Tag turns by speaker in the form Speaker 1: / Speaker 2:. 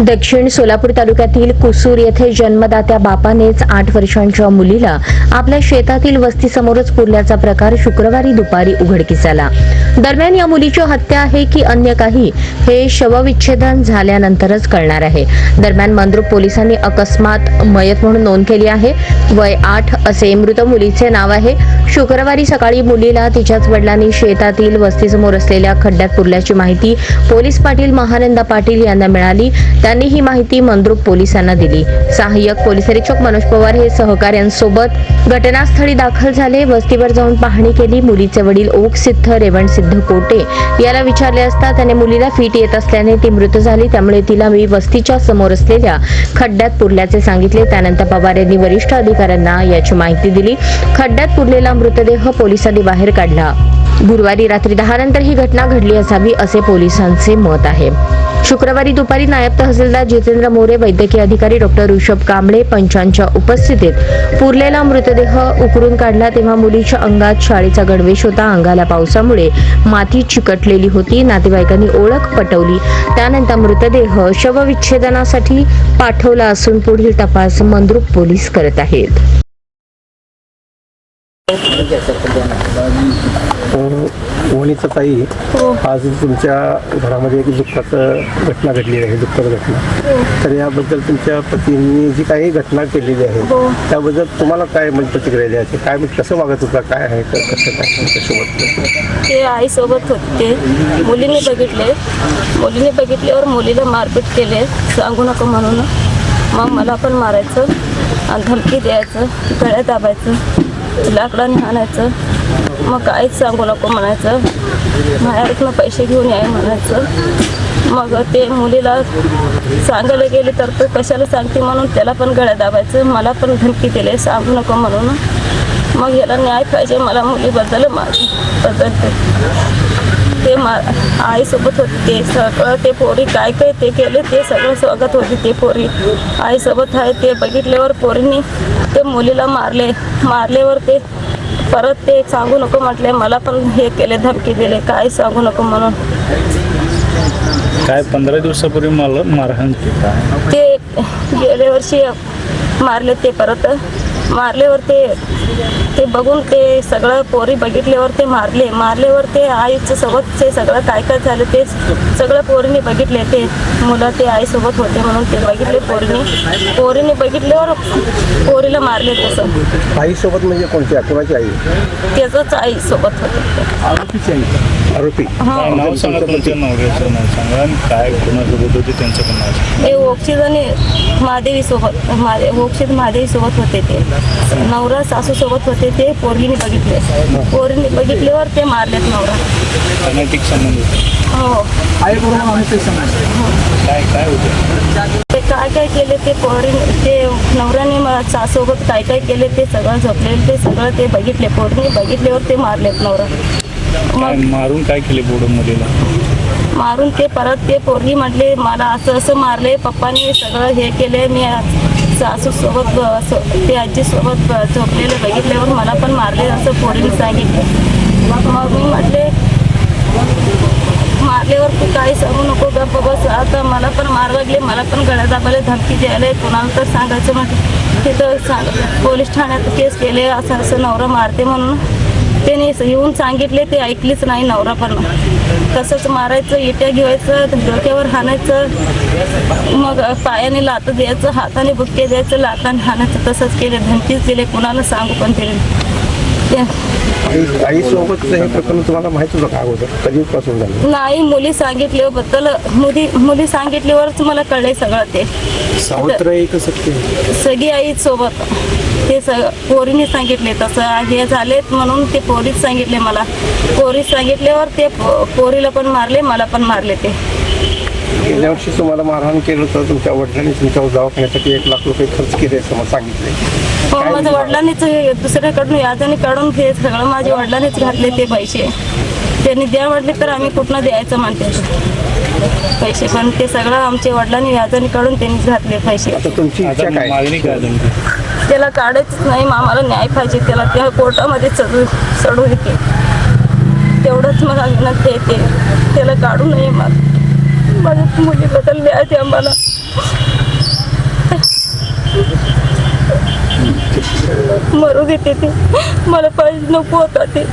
Speaker 1: दक्षिण सोलापूर तालुक्यातील कुसूर येथे जन्मदात्या बापानेच आठ वर्षांच्या मुलीला आपल्या शेतातील वस्तीसमोरच पुरल्याचा प्रकार शुक्रवारी दुपारी उघडकीस आला. दरम्यान या मुलीची हत्या आहे की अन्य काही हे शवविच्छेदन झाल्यानंतरच कळणार आहे. दरम्यान मंद्रुप पोलिसांनी अकस्मात मयत म्हणून नोंद केली आहे. वय आठ असे मृत मुलीचे नाव आहे. शुक्रवारी सकाळी मुलीला तिच्याच वडिलांनी शेतातील वस्तीसमोर असलेल्या खड्ड्यात पुरल्याची माहिती पोलीस पाटील महानंदा पाटील यांना मिळाली. त्यांनी ही माहिती मंद्रुप पोलिसांना दिली. सहाय्यक पोलीस निरीक्षक मनोज पवार हे सहकाऱ्यांसोबत घटनास्थळी दाखल झाले. वस्तीवर जाऊन पाहणी केली. मुलीचे वडील ओक सिद्ध रेवण सिद्ध कोटे याला विचारले असता त्याने मुलीला फिट येत असल्याने ती मृत झाली. त्यामुळे तिला मी वस्तीच्या समोर असलेल्या खड्ड्यात पुरल्याचे सांगितले. त्यानंतर पवार यांनी वरिष्ठ अधिकाऱ्यांना याची माहिती दिली. खड्ड्यात पुरलेला मृतदेह पोलिसांनी बाहेर काढला. गुरुवारी रात्री दहा नंतर ही घटना घडली असावी असे पोलिसांचे मत आहे. शुक्रवारी दुपारी नायब तहसीलदार जितेंद्र मोरे वैद्यकीय अधिकारी डॉक्टर ऋषभ कांबळे पंचांच्या उपस्थितीत पुरलेला मृतदेह उकरून काढला. तेव्हा मुलीच्या अंगात शाळेचा गणवेश होता. अंगाला पावसामुळे माती चिकटलेली होती. नातेवाईकांनी ओळख पटवली. त्यानंतर मृतदेह शवविच्छेदनासाठी पाठवला असून पुढील तपास मंद्रुप पोलीस करत आहेत.
Speaker 2: वणीचा ताई आज तुमच्या घरामध्ये एक दुःखाचं घटना घडलेली आहे दुःखद घटना. तर याबद्दल तुमच्या पतींनी जी काही घटना केलेली आहे त्याबद्दल तुम्हाला काय म्हणजे प्रतिक्रिया द्यायची? काय म्हणजे कसं वागत होता? काय आहे? कसं काय तुमच्यासोबत
Speaker 3: ते आईसोबत होते. मुलीने बघितले. मुलीने बघितल्यावर मुलीला मारपीट केले. सांगू नको म्हणून. मग मला पण मारायचं आणि धमकी द्यायचं गळ्यात दाबायचं लाकडाने आणायचं मग काहीच सांगू नको म्हणायचं. बाहेरनं पैसे घेऊन याय म्हणायचं. मग ते मुलीला सांगायला गेले तर तो कशाला सांगते म्हणून त्याला पण गळ्यात दाबायचं. मला पण धमकी दिले सांगू नको म्हणून. मग याला न्याय पाहिजे मला मुलीबद्दल माझी बद्दल ते मा आईसोबत होते ते सगळं ते पोरी काय काय ते केले ते सगळं स्वागत होते ते पोरी. आईसोबत आहे ते बघितल्यावर पोरींनी ते मुलीला मारले. मारल्यावर ते परत ते सांगू नको म्हटले मला पण हे केले धमकी दिले काय सांगू नको म्हणून.
Speaker 4: काय पंधरा दिवसापूर्वी मला मारहाण केली.
Speaker 3: ते गेल्या वर्षी मारले ते परत. मारल्यावर ते ते बघून ते सगळं पोरी बघितल्यावर ते मारले. मारल्यावर ते आईचं सोबत ते सगळं काय काय झालं ते सगळं पोरीने बघितले. ते मुलं ते आईसोबत होते म्हणून ते बघितले पोरीने. पोरीने बघितल्यावर पोरीला मारले तसं.
Speaker 2: आईसोबत म्हणजे कोणती? कोणाची आई?
Speaker 3: त्याचंच आईसोबत होते.
Speaker 2: आरोपीची आई. आरोपी.
Speaker 4: काय नाव सांगा तुमच्या नवऱ्याचं नाव सांगा. आणि काय कोणासोबत होते त्यांचं पण नाव सांगा.
Speaker 3: ते ओक्षित आणि महादेवी सोबत महादे ओक्षित महादेवी सोबत होते ते. नवरा सासू सोबत होते ते पोरीने बघितले. पोरीने बघितल्यावर ते मारलेत नवरा.
Speaker 4: अनैतिक संबंध. होते
Speaker 3: हो
Speaker 4: काय काय होतं?
Speaker 3: ते काय काय केले ते पोरी ते नवऱ्याने म- सासोबत काय काय केले ते सगळं झोपलेलं ते सगळं ते बघितले. पोरीने बघितल्यावर ते मारलेत नवरा.
Speaker 4: काय मारून काय केले बोडं मुलीला
Speaker 3: मारून ते परत ते पोरगी म्हटले मला असं असं मारले पप्पाने सगळं हे केले मी सासूसोबत असं ते आजीसोबत झोपलेले बघितल्यावर मला पण मारले असं पोरीने सांगितलं. मग मी म्हटले मारल्यावर तू काही सांगू नको गप्प बस आता मला पण मार लागले मला पण गळ्या दाबायला धमकी द्यायला कुणाला तर सांगायचं म्हटलं. तिथं सांग पोलीस ठाण्यात केस केले असं असं नवरा मारते म्हणून. त्याने येऊन सांगितले ते ऐकलीच नाही नवरा पण. तसंच मारायचं इट्या घ्यायचं डोक्यावर हाणायचं मग पायाने लात द्यायचं हाताने बुक्के द्यायचं लाताने हाणायचं तसंच केले धमकीच दिले कुणाला सांगू पण दिले ते-
Speaker 2: आई आईसोबत हे प्रकरण तुम्हाला माहीत होतं का अगोदर? कधीपासून झालं?
Speaker 3: नाही मुली सांगितल्याबद्दल मुली मुली सांगितल्यावरच मला कळलंय सगळं ते.
Speaker 2: सावत्र एक सत्य
Speaker 3: सगळी आई सोबत ते स पोरीने सांगितले तसं. हे झालेत म्हणून ते पोरीच सांगितले मला. पोरी सांगितल्यावर ते पो- पोरीला पण मारले मला पण मारले ते.
Speaker 2: गेल्या वर्षी तुम्हाला मारहाण केलं तर तुमच्या वडिलांनी तुमच्या दवाखान्यासाठी एक लाख रुपये खर्च केले असं मला सांगितले
Speaker 3: हो माझ्या वडिलांनीच हे दुसऱ्याकडून यादाने काढून हे सगळं माझ्या वडिलांनीच घातले ते पैसे. त्यांनी द्या म्हटले तर आम्ही कुठनं द्यायचं म्हणते. पैसे पण ते सगळं आमच्या वडिलांनी व्याजाने काढून त्यांनीच घातले पैसे.
Speaker 2: आता तुमची इच्छा काय?
Speaker 4: मागणी काय तुमची?
Speaker 3: त्याला काढायचंच नाही आम्हाला न्याय पाहिजे त्याला त्या कोर्टामध्ये चढू चढू येते तेवढंच मला विनंती येते त्याला काढू नये मग. माझ्या मुली न्याय द्या आम्हाला मरू देते ते. मला पाहिजे नको होता ते.